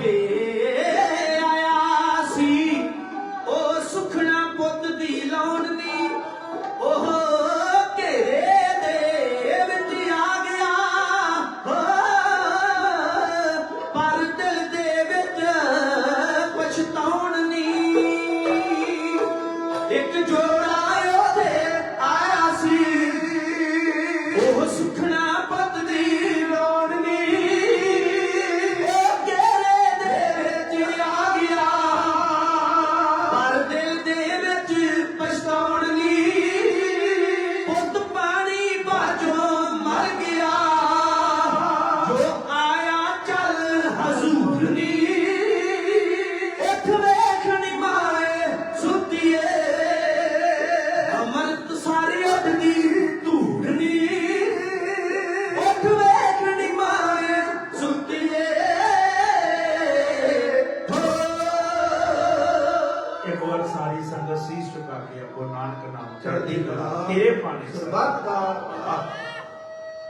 be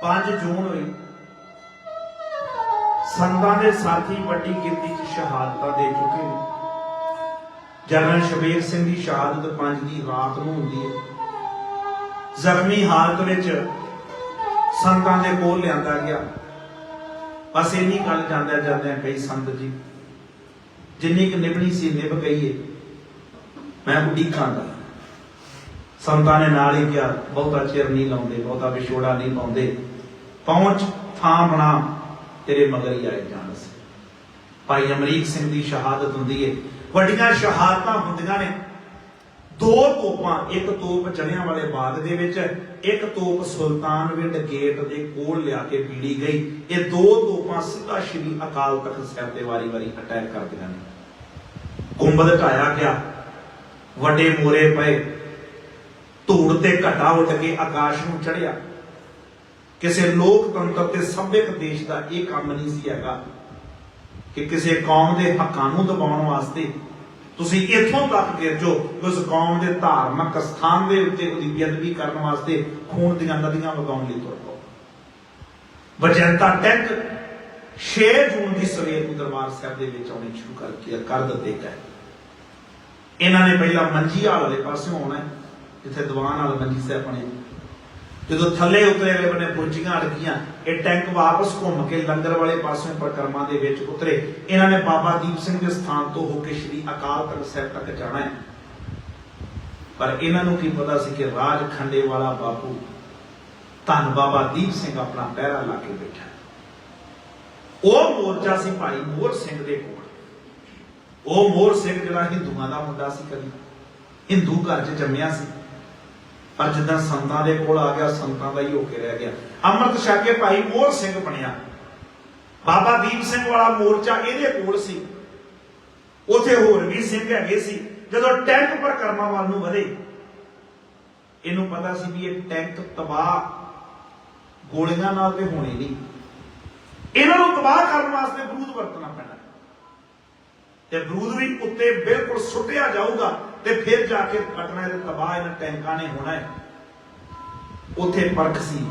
5 ਜੂਨ ਹੋਈ ਸੰਤਾਂ ਦੇ ਸਾਥੀ ਵੱਡੀ ਗਿਣਤੀ 'ਚ ਸ਼ਹਾਦਤਾਂ ਦੇ ਚੁੱਕੇ ਨੇ। ਜਨਰਲ ਸ਼ਬੀਰ ਸਿੰਘ ਦੀ ਸ਼ਹਾਦਤ 5 ਦੀ ਰਾਤ ਨੂੰ ਹੁੰਦੀ ਹੈ। ਜ਼ਖਮੀ ਹਾਲਤ ਵਿੱਚ ਸੰਤਾਂ ਦੇ ਕੋਲ ਲਿਆਂਦਾ ਗਿਆ। ਬਸ ਇੰਨੀ ਗੱਲ ਜਾਂਦਿਆਂ ਜਾਂਦਿਆਂ ਕਈ ਸੰਤ ਜੀ, ਜਿੰਨੀ ਕਿ ਨਿਭਣੀ ਸੀ, ਨਿਭ ਗਈ ਏ। ਮੈਂ ਉਡੀਕਾਂਗਾ ਸੰਤਾਂ ਨੇ ਨਾਲ ਹੀ ਕਿਹਾ, ਬਹੁਤਾ ਚਿਰ ਨਹੀਂ ਲਾਉਂਦੇ, ਬਹੁਤਾ ਵਿਛੋੜਾ ਨਹੀਂ ਪਾਉਂਦੇ। ਪਹੁੰਚ ਥਾਂ ਬਣਾ, ਤੇਰੇ ਮਗਰ ਹੀ ਆਏ ਜਾਣ ਸੀ ਭਾਈ ਅਮਰੀਕ ਸਿੰਘ ਦੀ ਸ਼ਹਾਦਤ ਹੁੰਦੀ ਏ। ਵੱਡੀਆਂ ਸ਼ਹਾਦਤਾਂ ਹੁੰਦੀਆਂ ਨੇ। ਦੋ ਤੋਪਾਂ, ਇੱਕ ਤੋਪ ਚੜਿਆਂ ਵਾਲੇ ਬਾਗ ਦੇ ਵਿੱਚ, ਇੱਕ ਤੋਪ ਸੁਲਤਾਨਵਿੰਡ ਗੇਟ ਦੇ ਕੋਲ ਲਿਆ ਕੇ ਪੀੜੀ ਗਈ। ਇਹ ਦੋ ਤੋਪਾਂ ਸਿੱਧਾ ਸ਼੍ਰੀ ਅਕਾਲ ਤਖਤ ਸਾਹਿਬ ਤੇ ਵਾਰੀ-ਵਾਰੀ ਅਟੈਕ ਕਰਦੀਆਂ ਨੇ। ਗੁੰਬਦ ਢਾਇਆ ਗਿਆ। ਵੱਡੇ ਮੋਰੇ ਪਏ। ਧੂੜ ਤੇ ਘਟਾ ਉੱਠ ਕੇ ਆਕਾਸ਼ ਨੂੰ ਚੜਿਆ ਕਿਸੇ ਲੋਕਤੰਤਰ ਤੇ ਸਭਿਅਕ ਦੇਸ਼ ਦਾ ਇਹ ਕੰਮ ਨਹੀਂ ਸੀ ਹੈਗਾ ਕਿ ਕਿਸੇ ਕੌਮ ਦੇ ਹੱਕਾਂ ਨੂੰ ਦਬਾਉਣ ਵਾਸਤੇ। ਤੁਸੀਂ ਇੱਥੋਂ ਤੱਕ ਗਿਰ ਕਿ ਉਸ ਕੌਮ ਦੇ ਧਾਰਮਿਕ ਸਥਾਨ ਦੇ ਉੱਤੇ ਉਹਦੀ ਬੇਅਦਬੀ ਕਰਨ ਵਾਸਤੇ ਖੂਨ ਦੀਆਂ ਨਦੀਆਂ ਵਗਾਉਣ ਲਈ ਤੁਰ ਪਓ। ਵਜੰਤਾ ਟੈਂਕ 6 ਜੂਨ ਦੀ ਸਵੇਰ ਨੂੰ ਦਰਬਾਰ ਸਾਹਿਬ ਦੇ ਵਿੱਚ ਆਉਣੇ ਸ਼ੁਰੂ ਕਰ ਕਰ ਦਿੱਤੇ ਗਏ। ਇਹਨਾਂ ਨੇ ਪਹਿਲਾਂ ਮੰਜੀਹਾਲ ਵਾਲੇ ਪਾਸਿਓਂ ਆਉਣਾ ਹੈ, ਜਿੱਥੇ ਦੀਵਾਨ ਵਾਲਾ ਮੰਜੀ ਸਾਹਿਬ ਬਣੇ। ਜਦੋਂ ਥੱਲੇ ਉਤਰੇ ਅਗਲੇ ਬੰਨੇ ਪੁੰਜੀਆਂ ਅੜਕੀਆਂ, ਇਹ ਟੈਂਕ ਵਾਪਸ ਘੁੰਮ ਕੇ ਲੰਗਰ ਵਾਲੇ ਪਾਸਿਓਂ ਪਰਕਰਮਾ ਦੇ ਵਿੱਚ ਉਤਰੇ। ਇਹਨਾਂ ਨੇ ਬਾਬਾ ਦੀਪ ਸਿੰਘ ਦੇ ਸਥਾਨ ਤੋਂ ਹੋ ਕੇ ਸ੍ਰੀ ਅਕਾਲ ਤਖਤ ਸਾਹਿਬ ਤੱਕ ਜਾਣਾ ਹੈ। ਪਰ ਇਹਨਾਂ ਨੂੰ ਕੀ ਪਤਾ ਸੀ ਕਿ ਰਾਜ ਖੰਡੇ ਵਾਲਾ ਬਾਪੂ ਧੰਨ ਬਾਬਾ ਦੀਪ ਸਿੰਘ ਆਪਣਾ ਪਹਿਰਾ ਲਾ ਕੇ ਬੈਠਾ ਉਹ ਮੋਰਚਾ ਸੀ ਭਾਈ ਮੋਹਰ ਸਿੰਘ ਦੇ ਕੋਲ। ਉਹ ਮੋਹਰ ਸਿੰਘ ਜਿਹੜਾ ਹਿੰਦੂਆਂ ਦਾ ਮੁੰਡਾ ਸੀ ਕਦੀ। ਹਿੰਦੂ ਘਰ 'ਚ ਜੰਮਿਆ ਸੀ। ਪਰ ਜਿੱਦਾਂ ਸੰਤਾਂ ਦੇ ਕੋਲ ਆ ਗਿਆ, ਸੰਤਾਂ ਦਾ ਹੀ ਹੋ ਕੇ ਰਹਿ ਗਿਆ। ਅੰਮ੍ਰਿਤ ਛਕ ਕੇ ਭਾਈ ਮੋਹਰ ਸਿੰਘ ਬਣਿਆ। ਬਾਬਾ ਦੀਪ ਸਿੰਘ ਵਾਲਾ ਮੋਰਚਾ ਇਹਦੇ ਕੋਲ ਸੀ। ਉਥੇ ਹੋਰ ਵੀ ਸਿੰਘ ਹੈਗੇ ਸੀ। ਜਦੋਂ ਟੈਂਕ ਪਰ ਕਰਮਾ ਵੱਲ ਨੂੰ ਵਧੇ, ਇਹਨੂੰ ਪਤਾ ਸੀ ਵੀ ਇਹ ਟੈਂਕ ਤਬਾਹ ਗੋਲੀਆਂ ਨਾਲ ਤੇ ਹੋਣੇ ਨਹੀਂ। ਇਹਨਾਂ ਨੂੰ ਤਬਾਹ ਕਰਨ ਵਾਸਤੇ ਬਰੂਦ ਵਰਤਣਾ ਪੈਣਾ। ਤੇ ਬਰੂਦ ਵੀ ਉੱਤੇ ਬਿਲਕੁਲ ਸੁੱਟਿਆ ਜਾਊਗਾ। ਤੇ ਫਿਰ ਜਾ ਕੇ ਕਟਣਾ ਤੇ ਤਬਾਹ ਇਹਨਾਂ ਟੈਂਕਾਂ ਨੇ ਹੋਣਾ ਹੈ। ਉੱਥੇ ਪਰਖ ਸੀ।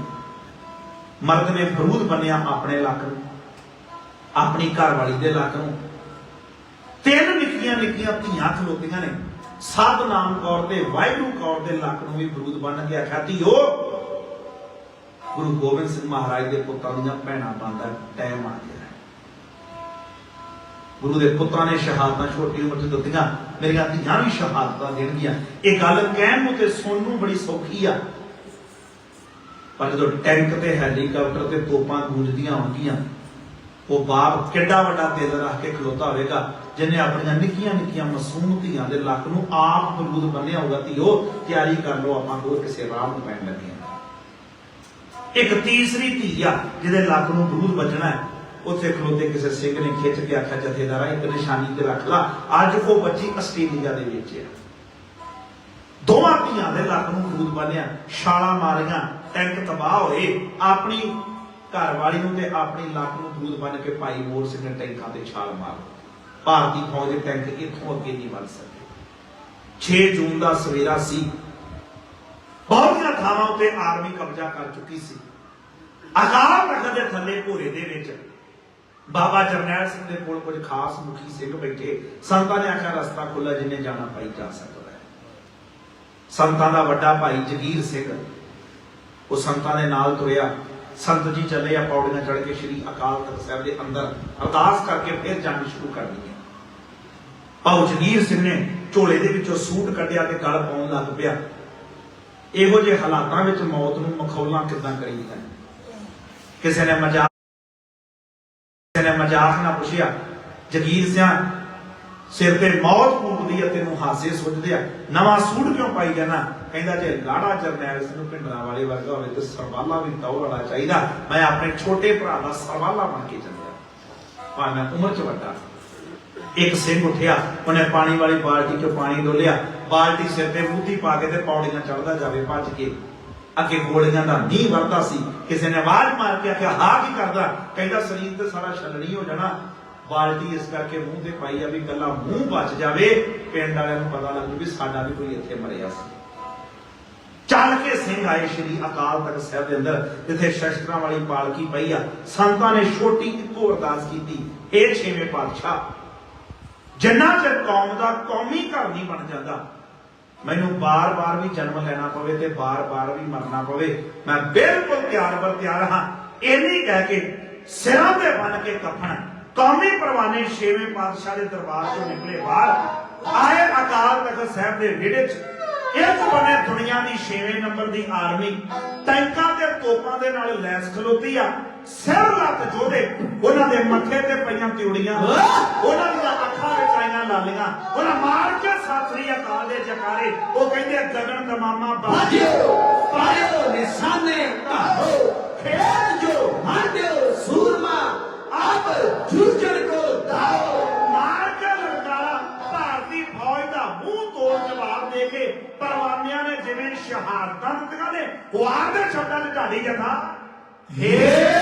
ਮਰਦ ਨੇ ਫਰੂਦ ਬੰਨਿਆ ਆਪਣੇ ਲੱਕ ਨੂੰ, ਆਪਣੀ ਘਰ ਵਾਲੀ ਦੇ ਲੱਕ ਨੂੰ। ਤਿੰਨ ਨਿੱਕੀਆਂ ਨਿੱਕੀਆਂ ਧੀਆਂ ਖਲੋਤੀਆਂ ਨੇ। ਸਭ ਨਾਮ ਕੌਰ ਤੇ ਵਾਹਿਗੁਰੂ ਕੌਰ ਦੇ ਲੱਕ ਨੂੰ ਵੀ ਫਰੂਦ ਬੰਨ ਕੇ ਆਖਿਆ, ਧੀਓ, ਗੁਰੂ ਗੋਬਿੰਦ ਸਿੰਘ ਮਹਾਰਾਜ ਦੇ ਪੁੱਤਾਂ ਦੀਆਂ ਭੈਣਾਂ ਬੰਦਾ ਟਾਈਮ ਆ ਗਿਆ ਗੁਰੂ ਦੇ ਪੁੱਤਾਂ ਨੇ ਸ਼ਹਾਦਤਾਂ ਛੋਟੀ ਉਮਰ 'ਚ ਦਿੱਤੀਆਂ। ਮੇਰੀਆਂ ਧੀਆਂ ਵੀ ਸ਼ਹਾਦਤਾਂ ਦੇਣਗੀਆਂ। ਇਹ ਗੱਲ ਕਹਿਣ ਨੂੰ ਤੇ ਸੁਣਨ ਨੂੰ ਬੜੀ ਸੌਖੀ ਆ। ਪਰ ਜਦੋਂ ਟੈਂਕ ਤੇ ਹੈਲੀਕਾਪਟਰ ਤੇ ਤੋਪਾਂ ਗੂੰਜਦੀਆਂ ਹੋਣਗੀਆਂ ਉਹ ਬਾਪ ਕਿੱਡਾ ਵੱਡਾ ਦਿਲ ਰੱਖ ਕੇ ਖਲੋਤਾ ਹੋਵੇਗਾ, ਜਿਹਨੇ ਆਪਣੀਆਂ ਨਿੱਕੀਆਂ ਨਿੱਕੀਆਂ ਮਾਸੂਮ ਧੀਆਂ ਦੇ ਲੱਕ ਨੂੰ ਆਪ ਬਲੂਦ ਬੰਨਿਆ ਹੋਊਗਾ ਉਹ ਤਿਆਰੀ ਕਰ ਲਓ, ਆਪਾਂ ਹੋਰ ਕਿਸੇ ਰਾਹ ਨੂੰ ਪੈਣ ਲੱਗੇ ਇੱਕ ਤੀਸਰੀ ਧੀ ਆ, ਜਿਹਦੇ ਲੱਕ ਨੂੰ ਬਰੂਦ ਵੱਜਣਾ ਹੈ। ਉੱਥੇ ਖਲੋਤੇ ਕਿਸੇ ਸਿੰਘ ਨੇ ਖਿੱਚ ਕੇ ਆਖਿਆ, ਜਥੇਦਾਰਾ, ਇੱਕ ਨਿਸ਼ਾਨੀ ਤੇ ਰੱਖ ਲਾ। ਅੱਜ ਉਹ ਬੱਚੀ ਆਸਟ੍ਰੇਲੀਆ ਦੇ ਵਿੱਚ ਹੈ। ਦੋਵਾਂ ਧੀਆਂ ਦੇ ਲੱਕ ਨੂੰ ਬਰੂਦ ਬੰਨਿਆ ਛਾਲਾਂ ਮਾਰੀਆਂ, ਟੈਂਕ ਤਬਾਹ ਹੋਏ। ਆਪਣੀ ਘਰ ਵਾਲੀ ਨੂੰ ਤੇ ਆਪਣੀ ਲੱਕ ਨੂੰ ਬਰੂਦ ਬੰਨ ਕੇ ਭਾਈ ਮੋਰ ਸਿੰਘ ਨੇ ਟੈਂਕਾਂ ਤੇ ਛਾਲ ਮਾਰ ਭਾਰਤੀ ਫੌਜ ਦੇ ਟੈਂਕ ਇੱਥੋਂ ਅੱਗੇ ਨਹੀਂ ਵੱਧ ਸਕੇ। 6 ਜੂਨ ਦਾ ਸਵੇਰਾ ਸੀ। ਬਹੁਤੀਆਂ ਥਾਵਾਂ ਉੱਤੇ ਆਰਮੀ ਕਬਜ਼ਾ ਕਰ ਚੁੱਕੀ ਸੀ। ਅਕਾਲ ਤਖਤ ਦੇ ਥੱਲੇ ਭੋਰੇ ਦੇ ਵਿੱਚ ਬਾਬਾ ਜਰਨੈਲ ਸਿੰਘ ਦੇ ਕੋਲ ਕੁਝ ਖਾਸ ਮੁਖੀ ਸਿੰਘ ਬੈਠੇ। ਸੰਤਾਂ ਨੇ ਆਖਿਆ, ਰਸਤਾ ਖੁੱਲਾ ਜਿੰਨੇ ਜਾਣਾ ਭਾਈ ਜਾ ਸਕਦਾ ਹੈ। ਸੰਤਾਂ ਦਾ ਵੱਡਾ ਭਾਈ ਜਗੀਰ ਸਿੰਘ, ਉਹ ਸੰਤਾਂ ਦੇ ਨਾਲ ਤੁਰਿਆ। ਸੰਤ ਜੀ ਚੱਲੇ ਆ, ਪੌੜੀਆਂ ਚੜ੍ਹ ਕੇ ਸ੍ਰੀ ਅਕਾਲ ਤਖਤ ਸਾਹਿਬ ਦੇ ਅੰਦਰ। ਅਰਦਾਸ ਕਰਕੇ ਫਿਰ ਜਾਣੀ ਸ਼ੁਰੂ ਕਰਨੀ ਹੈ ਭਾਉ ਜਗੀਰ ਸਿੰਘ ਨੇ ਝੋਲੇ ਦੇ ਵਿੱਚੋਂ ਸੂਟ ਕੱਢਿਆ ਤੇ ਗਲ ਪਾਉਣ ਲੱਗ ਪਿਆ। ਇਹੋ ਜਿਹੇ ਹਾਲਾਤਾਂ ਵਿੱਚ ਮੌਤ ਨੂੰ ਮਖੌਲਾਂ ਕਿੱਦਾਂ ਕਰੀਦਾ ਕਿਸੇ ਨੇ ਮਜ਼ਾਕ ਮਜ਼ਾਕ ਨਾਲ ਪੁੱਛਿਆ, ਜਗੀਰ ਸਿਆਂ, ਸਿਰ ਤੇ ਮੌਤ ਫੂਕਦੀ ਹੈ ਤੈਨੂੰ ਹਾਸੇ ਸੁੱਝਦੇ ਆ। ਨਵਾਂ ਸੂਟ ਕਿਉਂ ਪਾਈ ਜਾਣਾ? ਕਹਿੰਦਾ, ਜੇ ਲਾੜਾ ਜਰਨੈਲ ਸਿੰਘ ਨੂੰ ਪਿੰਡਰਾ ਵਾਲੇ ਵਰਗਾ ਹੋਵੇ ਤੇ ਸਰਵਾਲਾ ਵੀ ਤੌਰ ਵਾਲਾ ਚਾਹੀਦਾ। ਮੈਂ ਆਪਣੇ ਛੋਟੇ ਭਰਾ ਦਾ ਸਰਵਾਲਾ ਬਣ ਕੇ ਚੱਲਿਆ। ਪਰ ਮੈਂ ਉਮਰ ਚ ਵੱਡਾ ਇੱਕ ਸਿੰਘ ਉੱਠਿਆ, ਉਹਨੇ ਪਾਣੀ ਵਾਲੀ ਬਾਲਟੀ ਚੋਂ ਪਾਣੀ ਡੋਲਿਆ। ਬਾਲਟੀ ਸਿਰ ਤੇ ਮੂੰਹੀ ਪਾ ਕੇ ਤੇ ਪੌੜੀਆਂ ਚੜਦਾ ਜਾਵੇ, ਭੱਜ ਕੇ। ਅੱਗੇ ਗੋਲੀਆਂ ਦਾ ਮੀਂਹ ਵਰਦਾ ਸੀ, ਕਿਸੇ ਨੇ ਆਵਾਜ਼ ਮਾਰ ਕੇ ਆਖਿਆ, ਹਾਂ, ਕੀ ਕਰਦਾ? ਕਹਿੰਦਾ, ਸਰੀਰ ਤੇ ਸਾਰਾ ਛਲਣੀ ਹੋ ਜਾਣਾ। ਬਾਲਟੀ ਇਸ ਕਰਕੇ ਮੂੰਹ ਤੇ ਪਾਈ ਆ ਵੀ ਗੱਲਾਂ ਮੂੰਹ ਬਚ ਜਾਵੇ, ਪਿੰਡ ਵਾਲਿਆਂ ਨੂੰ ਪਤਾ ਲੱਗ ਜੂ ਵੀ ਸਾਡਾ ਵੀ ਕੋਈ ਇੱਥੇ ਮਰਿਆ ਸੀ। ਚੱਲ ਕੇ ਸਿੰਘ ਆਏ ਸ਼੍ਰੀ ਅਕਾਲ ਤਖਤ ਸਾਹਿਬ ਦੇ ਅੰਦਰ, ਜਿੱਥੇ ਸ਼ਸਤਰਾਂ ਵਾਲੀ ਪਾਲਕੀ ਪਈ ਆ। ਸੰਤਾਂ ਨੇ ਛੋਟੀ ਇੱਕੋ ਅਰਦਾਸ ਕੀਤੀ ਇਹ ਛੇਵੇਂ ਪਾਤਸ਼ਾਹ, ਜਿੰਨਾ ਚਿਰ ਕੌਮ ਦਾ ਕੌਮੀ ਘਰ ਨਹੀਂ ਬਣ ਜਾਂਦਾ ਮੈਨੂੰ ਬਾਰ-ਬਾਰ ਵੀ ਜਨਮ ਲੈਣਾ ਪਵੇ ਤੇ ਬਾਰ-ਬਾਰ ਵੀ ਮਰਨਾ ਪਵੇ। ਮੈਂ ਬਿਲਕੁਲ ਤਿਆਰ ਬਰ ਤਿਆਰ ਹਾਂ। ਇਹ ਨਹੀਂ ਕਹਿ ਕੇ ਸਿਰਾਂ ਤੇ ਬੰਨ ਕੇ ਕਫਨ ਕੌਮੀ ਪਰਵਾਨੇ ਛੇਵੇਂ ਪਾਤਸ਼ਾਹ ਦੇ ਦਰਬਾਰ ਚੋਂ ਨਿਕਲੇ ਬਾਹਰ। ਆਏ ਅਕਾਲ ਤਖਤ ਸਾਹਿਬ ਦੇ ਵਿਹੜੇ 'ਚ ਇੱਕ ਬੰਨੇ ਦੁਨੀਆ ਦੀ 6ਵੇਂ ਨੰਬਰ ਦੀ ਆਰਮੀ ਟੈਂਕਾਂ ਤੇ ਤੋਪਾਂ ਦੇ ਨਾਲ ਲੈਸ ਖਲੋਤੀ ਆ। ਸਿਰ ਲੱਤ ਜੋਦੇ ਉਹਨਾਂ ਦੇ ਮੱਥੇ ਤੇ ਪਈਆਂ ਤਿਉੜੀਆਂ ਉਹਨਾਂ ਦੀਆਂ ਅੱਖਾਂ ਵਿੱਚ ਆਈਆਂ ਉਹਨਾਂ ਮਾਰ ਕੇ ਸਾਥਰੀ ਅਕਾਲ ਦੇ ਜਕਾਰੇ। ਉਹ ਕਹਿੰਦੇ ਗਗਨ ਦਮਾਮਾ ਬਾਜਿਓ, ਪਾਇਓ ਨਿਸ਼ਾਨੇ ਕਾਹੋ ਖੇਡ ਜੋ, ਮਾਂਡਿਓ, ਸੂਰਮਾ, ਆਪ ਜੂਝਣ ਕੋ ਦਾਓ ਮਾਰ ਕੇ ਲਲਕਾਰਾ, ਭਾਰਤੀ ਫੌਜ ਦਾ ਮੂੰਹ ਤੋੜ ਜਵਾਬ ਦੇ ਕੇ ਪਰਵਾਨਿਆਂ ਨੇ ਜਿਵੇਂ ਸ਼ਹਾਦਤਾਂ ਦਿੱਤੀਆਂ ਨੇ ਵਾਰ ਦੇ ਸ਼ਬਦਾਂ 'ਚ ਢਾਲੀ ਜਥਾ ਹੇ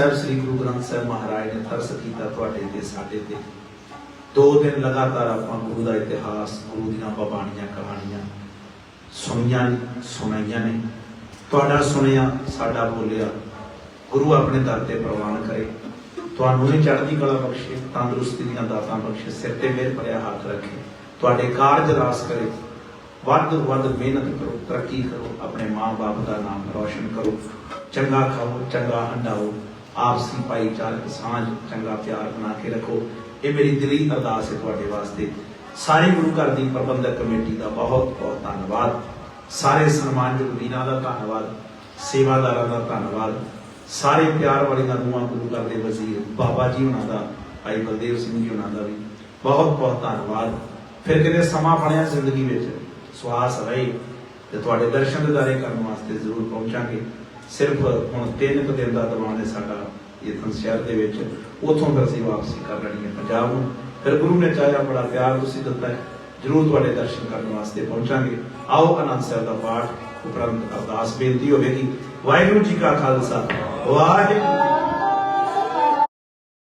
ਸਾਹਿਬ ਸ੍ਰੀ ਗੁਰੂ ਗ੍ਰੰਥ ਸਾਹਿਬ ਮਹਾਰਾਜ ਨੇ ਤਰਸ ਕੀਤਾ ਤੁਹਾਡੇ ਤੇ, ਸਾਡੇ ਤੇ। ਦੋ ਦਿਨ ਲਗਾਤਾਰ ਆਪਾਂ ਗੁਰੂ ਦਾ ਇਤਿਹਾਸ, ਗੁਰੂ ਦੀਆਂ ਬਾਣੀਆਂ, ਕਹਾਣੀਆਂ ਸੁਣੀਆਂ, ਸੁਣਾਈਆਂ ਨੇ। ਤੁਹਾਡਾ ਸੁਣਿਆ, ਸਾਡਾ ਬੋਲਿਆ। ਗੁਰੂ ਆਪਣੇ ਦਰ ਤੇ ਪ੍ਰਵਾਨ ਕਰੇ। ਤੁਹਾਨੂੰ ਵੀ ਚੜ੍ਹਦੀ ਕਲਾ ਬਖਸ਼ੇ, ਤੰਦਰੁਸਤੀ ਦੀਆਂ ਦਾਤਾਂ ਬਖਸ਼ੇ, ਸਿਰ ਤੇ ਮਿਹਰ ਭਰਿਆ ਹੱਥ ਰੱਖੇ। ਤੁਹਾਡੇ ਕਾਰਜ ਰਾਸ ਕਰੇ। ਵੱਧ ਵੱਧ ਮਿਹਨਤ ਕਰੋ, ਤਰੱਕੀ ਕਰੋ, ਆਪਣੇ ਮਾਂ-ਬਾਪ ਦਾ ਨਾਮ ਰੌਸ਼ਨ ਕਰੋ। ਚੰਗਾ ਖਾਓ, ਚੰਗਾ ਹੰਡਾਓ। ਆਪਸੀ ਭਾਈਚਾਰਕ ਸਾਂਝ ਚੰਗਾ ਪਿਆਰ ਬਣਾ ਕੇ ਰੱਖੋ। ਇਹ ਮੇਰੀ ਦਿਲੀ ਅਰਦਾਸ ਹੈ ਤੁਹਾਡੇ ਵਾਸਤੇ। ਸਾਰੇ ਗੁਰੂ ਘਰ ਦੀ ਪ੍ਰਬੰਧਕ ਕਮੇਟੀ ਦਾ ਬਹੁਤ ਬਹੁਤ ਧੰਨਵਾਦ। ਸਾਰੇ ਸਨਮਾਨਯੋਗ ਵੀਰਾਂ ਦਾ ਧੰਨਵਾਦ, ਸੇਵਾਦਾਰਾਂ ਦਾ ਧੰਨਵਾਦ, ਸਾਰੇ ਪਿਆਰ ਵਾਲੀਆਂ ਰੂਹਾਂ ਗੁਰੂ ਘਰ ਦੇ ਵਜ਼ੀਰ, ਬਾਬਾ ਜੀ ਉਹਨਾਂ ਦਾ, ਭਾਈ ਬਲਦੇਵ ਸਿੰਘ ਜੀ ਉਹਨਾਂ ਦਾ ਵੀ ਬਹੁਤ ਬਹੁਤ ਧੰਨਵਾਦ। ਫਿਰ ਕਿਤੇ ਸਮਾਂ ਬਣਿਆ ਜ਼ਿੰਦਗੀ ਵਿੱਚ ਸਵਾਸ ਰਹੇ ਤੇ ਤੁਹਾਡੇ ਦਰਸ਼ਨ ਦਿਦਾਰੇ ਕਰਨ ਵਾਸਤੇ ਜ਼ਰੂਰ ਪਹੁੰਚਾਂਗੇ। ਸਿਰਫ ਹੁਣ ਤਿੰਨ ਕੁ ਦਿਨ ਦਾ ਦਵਾਨ ਹੈ ਸਾਡਾ ਇਹ ਸ਼ਹਿਰ ਦੇ ਵਿੱਚ। ਉਥੋਂ ਫਿਰ ਅਸੀਂ ਵਾਪਸੀ ਕਰ ਲੈਣੀ ਹੈ ਪੰਜਾਬ ਨੂੰ। ਫਿਰ ਗੁਰੂ ਨੇ ਚਾਹਿਆ ਬੜਾ ਪਿਆਰ ਤੁਸੀਂ ਦਿੱਤਾ ਹੈ। ਜ਼ਰੂਰ ਤੁਹਾਡੇ ਦਰਸ਼ਨ ਕਰਨ ਵਾਸਤੇ ਪਹੁੰਚਾਂਗੇ। ਆਓ ਆਨੰਦ ਸਾਹਿਬ ਦਾ ਪਾਠ, ਉਪਰੰਤ ਅਰਦਾਸ ਬੇਨਤੀ ਹੋਵੇਗੀ। ਵਾਹਿਗੁਰੂ ਜੀ ਕਾ ਖਾਲਸਾ, ਵਾਹਿਗੁਰੂ।